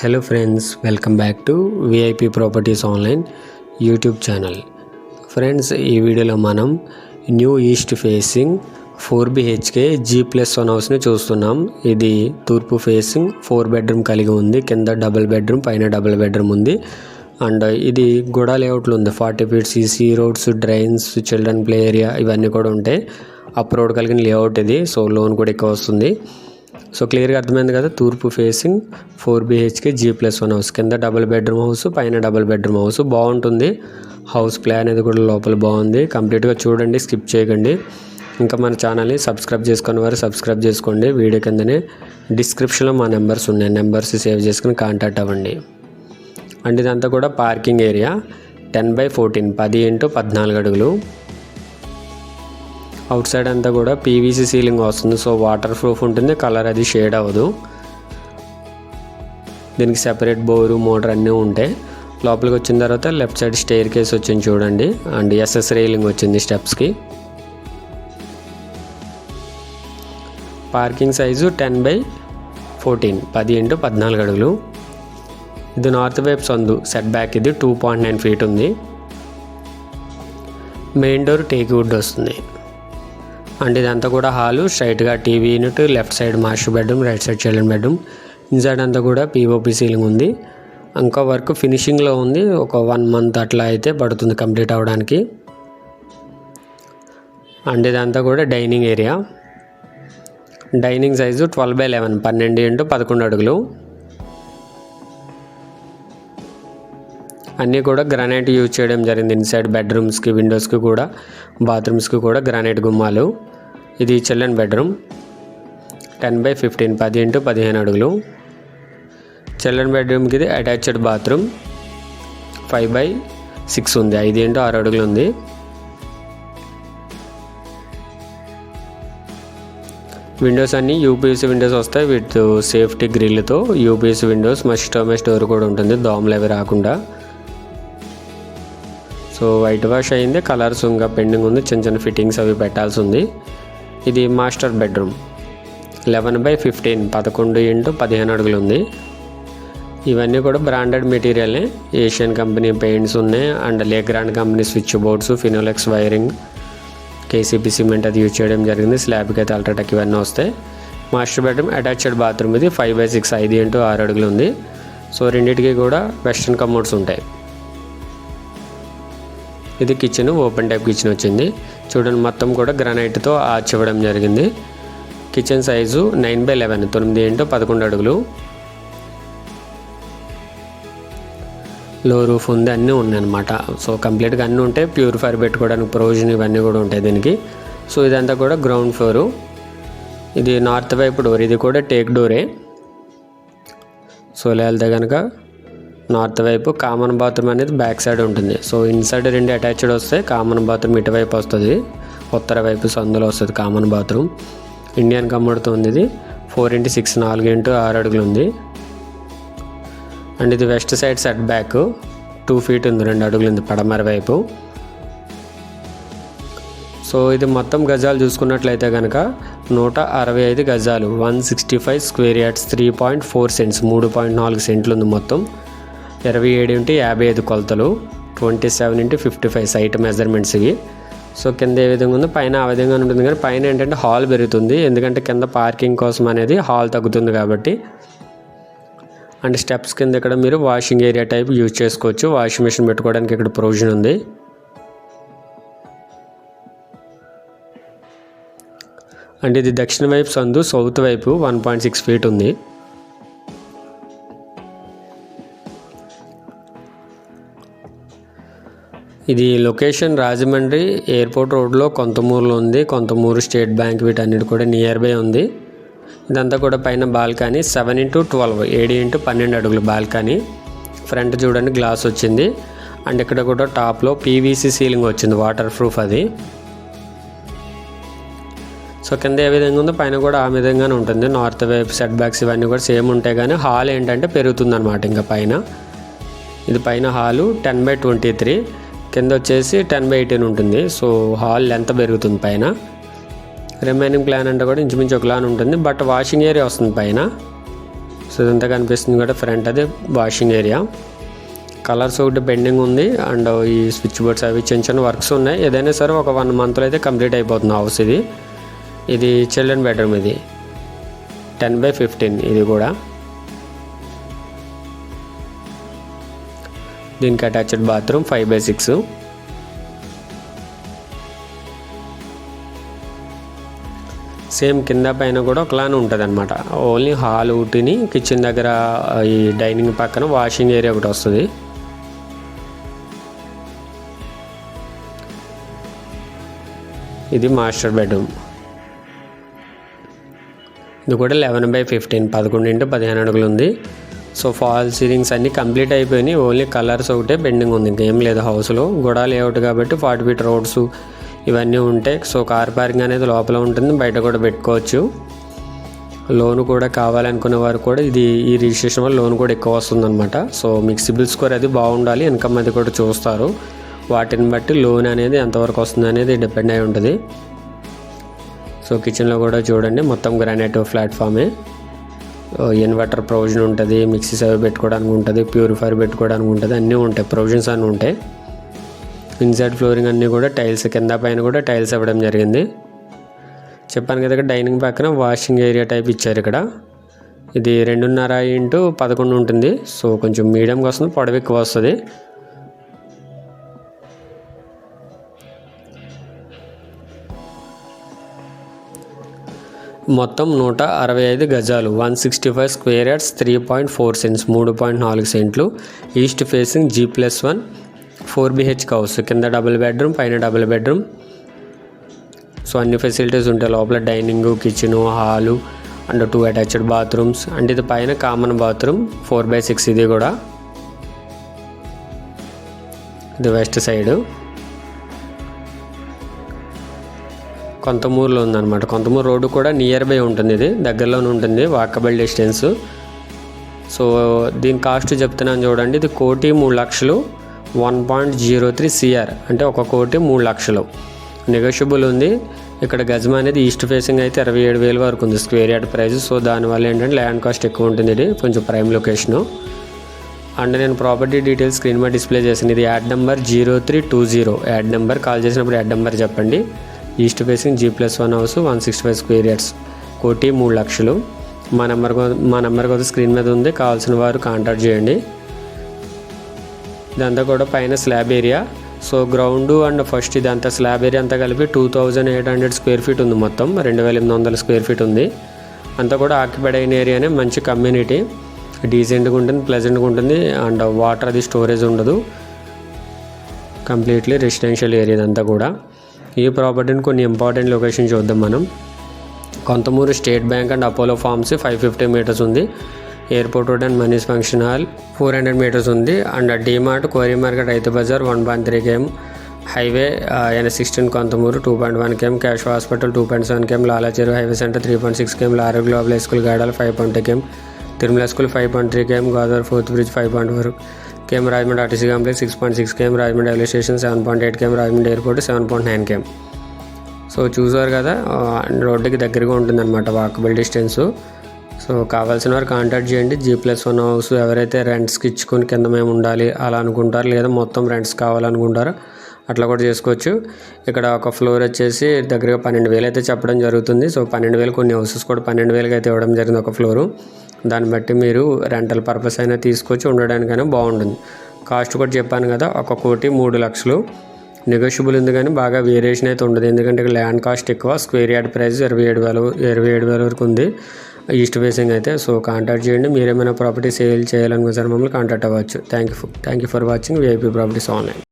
Hello friends welcome back to VIP properties online YouTube channel friends ఈ వీడియోలో మనం new east facing four BHK G plus one హౌస్ని చూస్తున్నాం. ఇది తూర్పు ఫేసింగ్ ఫోర్ బెడ్రూమ్ కలిగి ఉంది. కింద డబుల్ బెడ్రూమ్ పైన డబుల్ బెడ్రూమ్ ఉంది. అండ్ ఇది గూడా లేఅవుట్లో ఉంది. Forty feet CC roads drains children play area ఇవన్నీ కూడా ఉంటాయి. అప్ రోడ్ కలిగిన లేఅవుట్ ఇది. సో లోన్ కూడా ఎక్కువ వస్తుంది. సో క్లియర్గా అర్థమైంది కదా తూర్పు facing four BHK G plus one house కింద డబుల్ బెడ్రూమ్ హౌస్ పైన డబుల్ బెడ్రూమ్ హౌస్ బాగుంటుంది. హౌస్ ప్లాన్ అనేది కూడా లోపల బాగుంది. కంప్లీట్గా చూడండి స్కిప్ చేయకండి. ఇంకా మన ఛానల్ని సబ్స్క్రైబ్ చేసుకున్న వారు సబ్స్క్రైబ్ చేసుకోండి. వీడియో కిందనే డిస్క్రిప్షన్లో మా నెంబర్స్ ఉన్నాయి. నెంబర్స్ సేవ్ చేసుకుని కాంటాక్ట్ అవ్వండి. అండ్ ఇదంతా కూడా parking area ten by fourteen పది ఇంటూ పద్నాలుగు అడుగులు. అవుట్ సైడ్ అంతా కూడా పీవీసీ సీలింగ్ వస్తుంది. సో వాటర్ ప్రూఫ్ ఉంటుంది. కలర్ అది షేడ్ అవ్వదు. దీనికి సెపరేట్ బోరు మోటార్ అన్నీ ఉంటాయి. లోపలికి వచ్చిన తర్వాత లెఫ్ట్ సైడ్ స్టేర్ కేస్ వచ్చింది చూడండి. అండ్ ఎస్ఎస్ రైలింగ్ వచ్చింది స్టెప్స్కి parking size ten by fourteen పది ఇంటూ పద్నాలుగు అడుగులు. ఇది నార్త్ వైపు సందు. సెట్ బ్యాక్ ఇది టూ పాయింట్ నైన్ ఫీట్ ఉంది. మెయిన్ డోర్ టేక్ వుడ్ వస్తుంది. అండ్ ఇదంతా కూడా హాలు. స్ట్రైట్గా TV unit left side master bedroom right side children bedroom inside అంతా కూడా పీఓపీ సీలింగ్ ఉంది. ఇంకా వర్క్ ఫినిషింగ్లో ఉంది. ఒక వన్ మంత్ అట్లా అయితే పడుతుంది కంప్లీట్ అవ్వడానికి అండ్ ఇదంతా కూడా dining area dining size twelve by eleven పన్నెండు ఇంటూ పదకొండు అడుగులు. అన్నీ కూడా గ్రానైట్ యూజ్ చేయడం జరిగింది. ఇన్సైడ్ బెడ్రూమ్స్కి విండోస్కి కూడా బాత్రూమ్స్కి కూడా గ్రానైట్ గుమ్మాలు. ఇది children bedroom. Ten by fifteen పది ఇంటూ పదిహేను అడుగులు. చిల్డ్రన్ బెడ్రూమ్కి ఇది attached bathroom. Five by six ఉంది. ఐదు ఇంటూ ఆరు అడుగులు ఉంది. విండోస్ అన్నీ యూపీఎస్ విండోస్ వస్తాయి. విత్ సేఫ్టీ గ్రిల్తో యూపీఎస్ విండోస్ మస్టోమెస్ స్టోర్ కూడా ఉంటుంది. దోమలు అవి రాకుండా. సో వైట్ వాష్ అయింది కలర్స్ ఇంకా పెండింగ్ ఉంది చిన్న చిన్న ఫిట్టింగ్స్ అవి పెట్టాల్సి ఉంది. ఇది master bedroom. Eleven by fifteen పదకొండు ఇంటూ పదిహేను అడుగులు ఉంది. ఇవన్నీ కూడా బ్రాండెడ్ మెటీరియలే ఏషియన్ కంపెనీ పెయింట్స్ ఉన్నాయి and Legrand company switch boards Finolex wiring KCP cement అది యూజ్ చేయడం జరిగింది. స్లాబ్కి అయితే అల్ట్రాటెక్ ఇవన్నీ వస్తాయి. మాస్టర్ బెడ్రూమ్ అటాచ్డ్ బాత్రూమ్ ఇది ఫైవ్ బై సిక్స్ ఐదు ఇంటూ ఆరు అడుగులు ఉంది. సో రెండింటికి కూడా వెస్ట్రన్ కమోడ్స్ ఉంటాయి. ఇది కిచెన్ ఓపెన్ టైప్ కిచెన్ వచ్చింది. చూడండి మొత్తం కూడా గ్రానైట్తో ఆర్చ్ ఇవ్వడం జరిగింది. Kitchen size nine by eleven తొమ్మిది ఏంటో పదకొండు అడుగులు. లో రూఫ్ ఉంది అన్నీ ఉన్నాయన్నమాట సో కంప్లీట్గా అన్నీ ఉంటాయి. ప్యూరిఫైర్ పెట్టుకోవడానికి ప్రొవిజన్ ఇవన్నీ కూడా ఉంటాయి దీనికి. సో ఇదంతా కూడా గ్రౌండ్ ఫ్లోరు ఇది నార్త్ వైపు డోర్ ఇది కూడా టేక్ డోరే సో ఇలా వెళ్తే కనుక నార్త్ వైపు కామన్ బాత్రూమ్ అనేది బ్యాక్ సైడ్ ఉంటుంది. సో ఇన్సైడ్ రెండు అటాచ్డ్ వస్తే కామన్ బాత్రూమ్ ఇటువైపు వస్తుంది. ఉత్తర వైపు సందులో వస్తుంది కామన్ బాత్రూమ్. ఇండియన్ కమ్మడితో ఉంది ఇది. ఫోర్ ఇంటూ సిక్స్ నాలుగు ఇంటూ ఆరు అడుగులు ఉంది. అండ్ ఇది west side set back. Two feet ఉంది రెండు అడుగులు ఉంది పడమర వైపు. సో ఇది మొత్తం గజాలు చూసుకున్నట్లయితే కనుక నూట అరవై ఐదు గజాలు. One sixty five square yards three point four cents మూడు పాయింట్ నాలుగు సెంట్లు ఉంది మొత్తం. ఇరవై ఏడు ఇంటూ యాభై ఐదు కొలతలు twenty seven into fifty five site measurements ఇవి. సో కింద ఏ విధంగా ఉందో పైన ఆ విధంగా ఉంటుంది కానీ పైన ఏంటంటే హాల్ పెరుగుతుంది. ఎందుకంటే కింద పార్కింగ్ కోసం అనేది హాల్ తగ్గుతుంది కాబట్టి. అండ్ స్టెప్స్ కింద ఇక్కడ మీరు వాషింగ్ ఏరియా టైప్ యూజ్ చేసుకోవచ్చు. వాషింగ్ మిషన్ పెట్టుకోవడానికి ఇక్కడ ప్రొవిజన్ ఉంది. అండ్ ఇది దక్షిణ వైపు సందు సౌత్ వైపు వన్ పాయింట్ సిక్స్ ఫీట్ ఉంది. ఇది లొకేషన్ రాజమండ్రి ఎయిర్పోర్ట్ రోడ్లో కొంతమూరులో ఉంది. కొంతమూరు స్టేట్ బ్యాంక్ వీటన్నిటి కూడా నియర్ బై ఉంది. ఇదంతా కూడా పైన బాల్కనీ సెవెన్ ఇంటూ ట్వెల్వ్ ఏడు ఇంటూ పన్నెండు అడుగులు బాల్కనీ. ఫ్రంట్ చూడండి గ్లాస్ వచ్చింది. అండ్ ఇక్కడ కూడా టాప్లో పీవీసీ సీలింగ్ వచ్చింది వాటర్ ప్రూఫ్ అది. సో కింద ఏ విధంగా ఉందో పైన కూడా ఆ విధంగానే ఉంటుంది. నార్త్ వైపు సెట్ బ్యాక్స్ ఇవన్నీ కూడా సేమ్ ఉంటాయి కానీ హాల్ ఏంటంటే పెరుగుతుంది అనమాట ఇంకా పైన. ఇది పైన hall ten by twenty three. కింద వచ్చేసి టెన్ బై ఎయిటీన్ ఉంటుంది. సో హాల్ లెంత్ పెరుగుతుంది పైన. రిమైనింగ్ ప్లాన్ అంటే కూడా ఇంచుమించు ఒకలానే ఉంటుంది. బట్ వాషింగ్ ఏరియా వస్తుంది పైన. సో ఇదంతా కనిపిస్తుంది కూడా ఫ్రంట్ అది వాషింగ్ ఏరియా కలర్స్ ఒకటి పెండింగ్ ఉంది. అండ్ ఈ స్విచ్ బోర్డ్స్ అవి చిన్న చిన్న వర్క్స్ ఉన్నాయి. ఏదైనా సరే ఒక వన్ మంత్లో అయితే కంప్లీట్ అయిపోతుంది హౌస్ ఇది. ఇది చిల్డ్రన్ బెడ్రూమ్ ఇది. టెన్ బై ఫిఫ్టీన్ ఇది కూడా. దీనికి attached bathroom five by six. Same కింద పైన కూడా ఒకలానే ఉంటుంది అనమాట ఓన్లీ హాల్ ఊటిని కిచెన్ దగ్గర ఈ డైనింగ్ పక్కన వాషింగ్ ఏరియా ఒకటి వస్తుంది. ఇది మాస్టర్ బెడ్రూమ్. ఇది కూడా లెవెన్ బై ఫిఫ్టీన్ పదకొండు ఇంటూ పదిహేను అడుగులు ఉంది సో ఫాల్ సీలింగ్స్ అన్నీ కంప్లీట్ అయిపోయినాయి. ఓన్లీ కలర్స్ ఒకటే పెండింగ్ ఉంది. ఇంకేం లేదు హౌస్లో గొడవ లేఅవుట్ కాబట్టి ఫార్టీ ఫీట్ రోడ్స్ ఇవన్నీ ఉంటాయి సో కార్ పార్కింగ్ అనేది లోపల ఉంటుంది. బయట కూడా పెట్టుకోవచ్చు. లోన్ కూడా కావాలనుకునే వారు కూడా ఇది ఈ రిజిస్ట్రేషన్ వల్ల లోన్ కూడా ఎక్కువ వస్తుందన్నమాట. సో మీకు సిబిల్ స్కోర్ అది బాగుండాలి. ఇన్కమ్ అది కూడా చూస్తారు. వాటిని బట్టి లోన్ అనేది ఎంతవరకు వస్తుంది అనేది డిపెండ్ అయి ఉంటుంది. సో కిచెన్లో కూడా చూడండి. మొత్తం గ్రానైట్ ప్లాట్ఫామే ఇన్వర్టర్ ప్రొవిజన్ ఉంటుంది మిక్సీస్ అవి పెట్టుకోవడానికి ఉంటుంది ప్యూరిఫైర్ పెట్టుకోవడానికి ఉంటుంది అన్నీ ఉంటాయి ప్రొవిజన్స్ అన్నీ ఉంటాయి. ఇన్సైడ్ ఫ్లోరింగ్ అన్నీ కూడా టైల్స్ కింద పైన కూడా టైల్స్ ఇవ్వడం జరిగింది. చెప్పాను కదా డైనింగ్ పక్కన వాషింగ్ ఏరియా టైప్ ఇచ్చారు ఇక్కడ. ఇది రెండున్నర ఇంటూ పదకొండు ఉంటుంది. సో కొంచెం మీడియంగా వస్తుంది పొడవు ఎక్కువ వస్తుంది. మొత్తం నూట అరవై ఐదు గజాలు one sixty five square yards three point four cents మూడు పాయింట్ నాలుగు సెంట్లు east facing G plus one four BH house కింద డబుల్ బెడ్రూమ్ పైన డబుల్ బెడ్రూమ్. సో అన్ని ఫెసిలిటీస్ ఉంటాయి. లోపల dining kitchen hall and two attached bathrooms and ఇది పైన common bathroom four by six ఇది కూడా. ఇది వెస్ట్ సైడ్. కొంతమూరులో ఉందన్నమాట. కొంతమూరు రోడ్డు కూడా నియర్ బై ఉంటుంది ఇది. దగ్గరలోనే ఉంటుంది వాకబుల్ డిస్టెన్స్. సో దీని కాస్ట్ చెప్తున్నాను చూడండి. ఇది కోటి మూడు లక్షలు. One point zero three CR. అంటే ఒక కోటి మూడు లక్షలు. నెగోషియబుల్ ఉంది. ఇక్కడ గజం అనేది ఈస్ట్ ఫేసింగ్ అయితే ఇరవై ఏడు వేలు వరకు ఉంది స్క్వేర్ యార్డ్ ప్రైస్ సో దానివల్ల ఏంటంటే ల్యాండ్ కాస్ట్ ఎక్కువ ఉంటుంది ఇది. కొంచెం ప్రైమ్ లొకేషను అండ్ నేను ప్రాపర్టీ డీటెయిల్స్ స్క్రీన్ మీద డిస్ప్లే చేసింది ఇది ad number zero three two zero ad number call చేసినప్పుడు యాడ్ నెంబర్ చెప్పండి. East facing G plus one house one sixty five square yards కోటి మూడు లక్షలు. మా నెంబర్ మా నెంబర్ కూడా స్క్రీన్ మీద ఉంది కావాల్సిన వారు కాంటాక్ట్ చేయండి. ఇదంతా కూడా పైన slab area. So ground and first ఇదంతా స్లాబ్ ఏరియా అంతా కలిపి two thousand eight hundred square feet ఉంది మొత్తం రెండు వేల ఎనిమిది వందల స్క్వేర్ ఫీట్ ఉంది. అంతా కూడా ఆక్యుపైడ్ అయిన ఏరియానే మంచి కమ్యూనిటీ. డీసెంట్గా ఉంటుంది ప్లెజెంట్గా ఉంటుంది అండ్ వాటర్ అది స్టోరేజ్ ఉండదు. కంప్లీట్లీ రెసిడెన్షియల్ ఏరియా అంతా కూడా. ఈ ప్రాపర్టీని కొన్ని ఇంపార్టెంట్ లొకేషన్ చూద్దాం మనం. Konthamuru state bank and Apollo farms five fifty metres ఉంది. Airport road and Manis function hall four hundred metres ఉంది. And DMart Kori market Rythu Bazar one point three km highway N sixteen Konthamuru two point one km cash hospital two point seven km Lalacheru highway centre three point six km Laurie global school Gadala five point two km Tirumala school five point three km Godavari fourth bridge five point four. Km Rajahmundry RTC complex six point six km Rajahmundry railway station seven point eight km Rajahmundry airport seven point nine km so చూసారు కదా రోడ్డుకి దగ్గరగా ఉంటుందన్నమాట walkable distance so కావాల్సిన వారు contact చేయండి. G plus one house ఎవరైతే రెంట్స్కి ఇచ్చుకొని కింద మేము ఉండాలి అలా అనుకుంటారు. లేదా మొత్తం రెంట్స్ కావాలనుకుంటారు అట్లా కూడా చేసుకోవచ్చు. ఇక్కడ ఒక ఫ్లోర్ వచ్చేసి దగ్గరగా పన్నెండు వేలు అయితే చెప్పడం జరుగుతుంది. సో పన్నెండు వేలు కొన్ని హౌసెస్ కూడా పన్నెండు వేలకి అయితే ఇవ్వడం జరిగింది ఒక ఫ్లోరు దాన్ని బట్టి మీరు రెంటల్ పర్పస్ అయినా తీసుకొచ్చి ఉండడానికైనా బాగుంటుంది. కాస్ట్ కూడా చెప్పాను కదా ఒక కోటి మూడు లక్షలు. నెగోషియబుల్ ఉంది కానీ బాగా వేరియేషన్ అయితే ఉండదు. ఎందుకంటే ల్యాండ్ కాస్ట్ ఎక్కువ స్క్వేర్ యార్డ్ ప్రైస్ ఇరవై ఏడు వేలు ఇరవై ఏడు వేల వరకు ఉంది. ఈస్ట్ ఫేసింగ్ అయితే సో కాంటాక్ట్ చేయండి. మీరేమైనా ప్రాపర్టీ సేల్ చేయాలనుకుంటే మమ్మల్ని కాంటాక్ట్ అవ్వచ్చు. Thank you thank you for watching VIP properties online